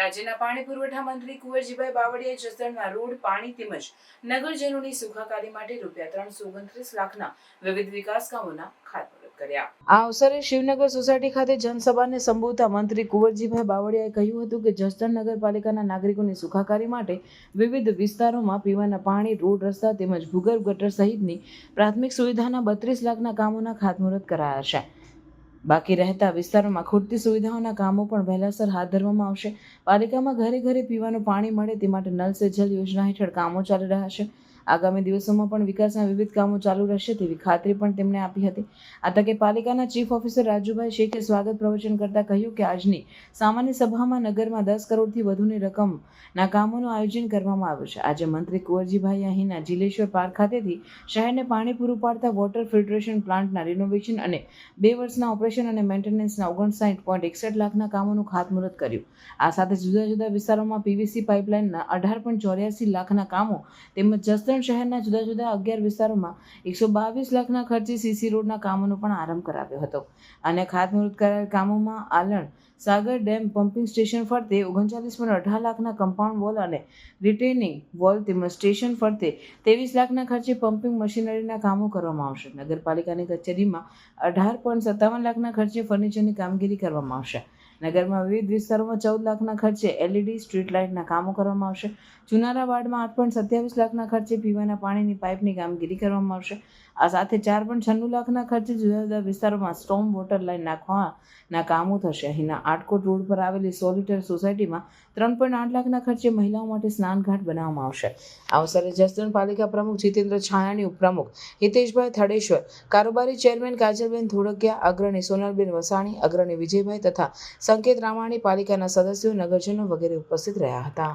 રાજ્યના પાણી પુરવઠા મંત્રી કુંવરજીભાઈ બાવળિયાએ જસદણમાં રોડ, પાણી તેમજ નગરજનોની સુખાકારી માટે રૂપિયા ત્રણસો ઓગણત્રીસ લાખના વિવિધ વિકાસ કામોના ખાતમુહૂર્ત કર્યા. આ અવસરે શિવનગર સોસાયટી ખાતે જનસભાને સંબોધતા મંત્રી કુંવરજીભાઈ બાવળીયાએ કહ્યું હતું કે જસદણ નગરપાલિકાના નાગરિકોની સુખાકારી માટે વિવિધ વિસ્તારોમાં પીવાના પાણી, રોડ, રસ્તા તેમજ ભૂગર્ભ ગટર સહિતની પ્રાથમિક સુવિધાના બત્રીસ લાખના કામોના ખાતમુહૂર્ત કરાયા છે. બાકી રહેતા વિસ્તારોમાં ખૂટતી સુવિધાઓના કામો પણ વહેલાસર હાથ ધરવામાં આવશે. પાલિકામાં ઘરે ઘરે પીવાનું પાણી મળે તે માટે નલ સે જલ યોજના હેઠળ કામો ચાલી રહ્યા છે. આગામી દિવસોમાં પણ વિકાસના વિવિધ કામો ચાલુ રહેશે તેવી ખાતરી પણ તેમણે આપી હતી. આ તકે પાલિકાના ચીફ ઓફિસર રાજુભાઈ શેખે સ્વાગત પ્રવચન કરતા કહ્યું કે આજની સામાન્ય સભામાં નગરમાં દસ કરોડથી વધુની રકમના કામોનું આયોજન કરવામાં આવ્યું છે. આજે મંત્રી કુંવરજીભાઈ અહીંના જીલેશ્વર પાર્ક ખાતેથી શહેરને પાણી પૂરું પાડતા વોટર ફિલ્ટરેશન પ્લાન્ટના રિનોવેશન અને બે વર્ષના ઓપરેશન અને મેન્ટેનન્સના ઓગણસાઠ પોઈન્ટ એકસઠ લાખના કામોનું ખાતમુહૂર્ત કર્યું. આ સાથે જુદા જુદા વિસ્તારોમાં પીવીસી પાઇપલાઇનના અઢાર પોઈન્ટ ચોર્યાસી લાખના કામો તેમજ જસદણ શહેરના જુદા જુદા અગિયાર વિસ્તારોમાં એકસો બાવીસ લાખના ખર્ચે સીસી રોડના કામોનો પણ આરંભ કરાવ્યો હતો. અને ખાતમુહૂર્ત કરાયેલ કામોમાં Alan, Sagar dam, pumping station ફરતે ઓગણચાલીસ પોઈન્ટ અઢાર લાખના કમ્પાઉન્ડ વોલ અને રિટેનિંગ વોલ તેમજ સ્ટેશન ફરતે ત્રેવીસ લાખના ખર્ચે પમ્પિંગ મશીનરીના કામો કરવામાં આવશે. નગરપાલિકાની કચેરીમાં અઢાર પોઈન્ટ સત્તાવન લાખના ખર્ચે ફર્નિચરની કામગીરી કરવામાં આવશે. નગરમાં વિવિધ વિસ્તારોમાં ચૌદ લાખના ખર્ચે એલઈડી સ્ટ્રીટ લાઇટના કામો કરવામાં આવશે. ચુનારા વાર્ડમાં આઠ પોઈન્ટ સત્યાવીસ લાખના ખર્ચે પીવાના પાણીની પાઇપની કામગીરી કરવામાં આવશે. આ સાથે ચાર પણ છન્નું લાખના ખર્ચે જુદા જુદા વિસ્તારોમાં સ્ટોમ વોટર લાઇન નાખવાના કામો થશે. અહીંના આટકોટ રોડ પર આવેલી સોલિટર સોસાયટીમાં ત્રણ પોઈન્ટ આઠ લાખના ખર્ચે મહિલાઓ માટે સ્નાનઘાટ બનાવવામાં આવશે. આ અવસરે જસદણ પાલિકા પ્રમુખ જીતેન્દ્ર છાયાણી ઉપપ્રમુખ હિતેશભાઈ થડેશ્વર, કારોબારી ચેરમેન કાજલબેન ધોળકિયા, અગ્રણી સોનલબેન વસાણી, અગ્રણી વિજયભાઈ તથા સંકેત રામાણી પાલિકાના સદસ્યો, નગરજનો વગેરે ઉપસ્થિત રહ્યા હતા.